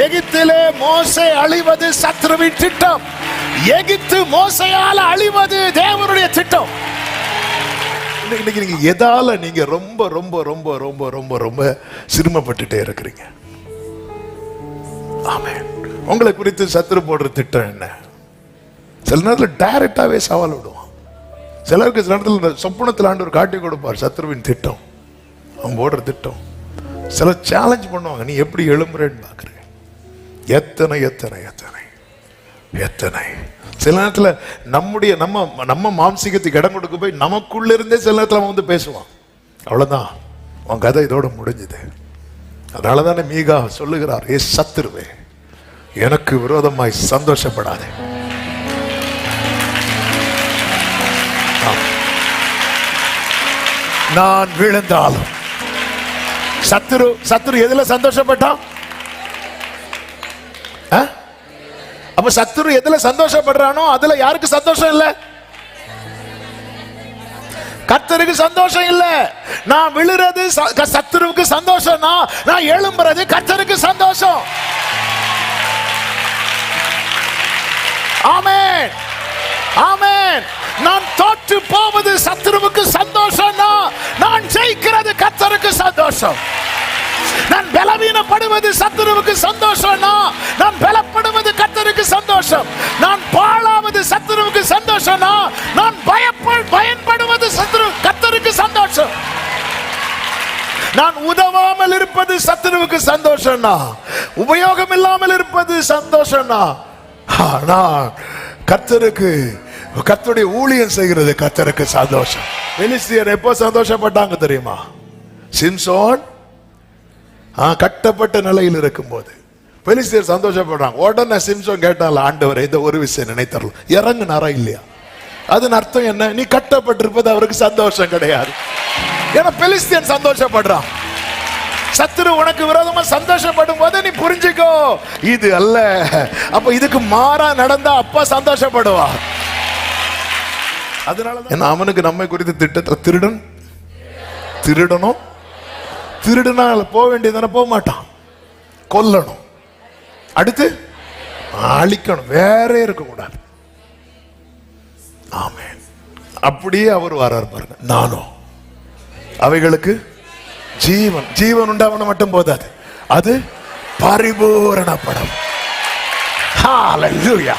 எகிப்திலே மோசை அழிவது சத்ருவின் திட்டம். எகிப்து மோசையால் அழிவது தேவனுடைய திட்டம். இன்னைக்கு நீங்க எதால நீங்க ரொம்ப ரொம்ப ரொம்ப ரொம்ப ரொம்ப ரொம்ப சிரமப்பட்டுட்டே இருக்கிறீங்க. ஆமே உங்களை குறித்து சத்துரு போடுற திட்டம் என்ன? சில நேரத்தில் டைரக்டாவே சவால் விடுவான். சிலருக்கு சில நேரத்தில் சொப்பனத்தில் ஆண்டவர் காட்டி கொடுப்பார் சத்ருவின் திட்டம். அவன் போடுற திட்டம். சில சேலஞ்ச் பண்ணுவாங்க. நீ எப்படி எழும்புறேன்னு பார்க்குறேன். எத்தனை எத்தனை எத்தனை? எத்தனை? சில நேரத்தில் நம்முடைய நம்ம நம்ம மாம்சீகத்துக்கு இடம் கொடுக்க போய் நமக்குள்ள இருந்தே சில நேரத்தில் அவன் வந்து பேசுவான். அவ்வளோதான் உன் கதை இதோட முடிஞ்சுது. அதனால தானே மீகா சொல்லுகிறார் ஏ சத்துருவே எனக்கு விரோதமாய் சந்தோஷப்படாதே. நான் விழுந்தாலும். சத்துரு சத்துரு எதுல சந்தோஷப்பட்டான்? அப்ப சத்துரு எதுல சந்தோஷப்படுறானோ அதுல யாருக்கு சந்தோஷம் இல்ல? கத்தருக்கு சந்தோஷம் இல்ல. நான் விழுறது ச- சத்துருவுக்கு சந்தோஷம் நான் எழும்புறது கத்தருக்கு சந்தோஷம். ஆமேன். ஆமேன். நான் தோற்று போவது சத்துருவுக்கு சந்தோஷம் நான் ஜெயிக்கிறது கத்தருக்கு சந்தோஷம். பலவீனப்படுவது சத்துருவுக்கு சந்தோஷம் நான் பலப்படுவது கத்தருக்கு சந்தோஷம். நான் பாழாவது சத்துருவுக்கு சந்தோஷம் நான் பயப்ப பயன்படுவது சத்துரு கத்தருக்கு சந்தோஷம். நான் உதவாமல் இருப்பது சத்துருவுக்கு சந்தோஷம்னா உபயோகம் இல்லாமல் இருப்பது சந்தோஷம்னா ஆனா கத்தருக்கு கத்தருடைய ஊழியம் செய்கிறது கத்தருக்கு சந்தோஷம். பெலிஸ்தியர் எப்போ சந்தோஷப்பட்டாங்க தெரியுமா? சிம்சோன் கட்டப்பட்ட நிலையில் இருக்கும்போது பெலிஸ்தியர் சந்தோஷப்படுறாங்க. உடனே சிம்சோன் கேட்டால ஆண்டவர் இந்த ஒரு விஷயம் நினைத்தரலாம் இறங்குனாரா இல்லையா? அதன் அர்த்தம் என்ன? நீ கட்டப்பட்டிருப்பது அவருக்கு சந்தோஷம் கிடையாது. ஏன்னா பெலிஸ்தியன் சந்தோஷப்படுறான். சத்துரு உனக்கு விரோதமா சந்தோஷப்படும் போது நீ புரிஞ்சுக்கோ. இது அல்ல. அப்ப இதுக்கு மாறா நடந்தா அப்பா சந்தோஷப்படுவா. அதனால அவனுக்கு நம்மை குறித்து திட்டத்தை திருடன் திருடணும் திருடுனா போக வேண்டியதானே போக மாட்டான். கொல்லணும். அடுத்து அழிக்கணும். வேற இருக்கக்கூடாது. ஆமே அப்படியே அவர் வரார் பாருங்க. நானும். அவைகளுக்கு ஜீவன். ஜீவன் உண்டாவன மட்டும் போதாது. அது பரிபூரணப்படும் ஹalleluya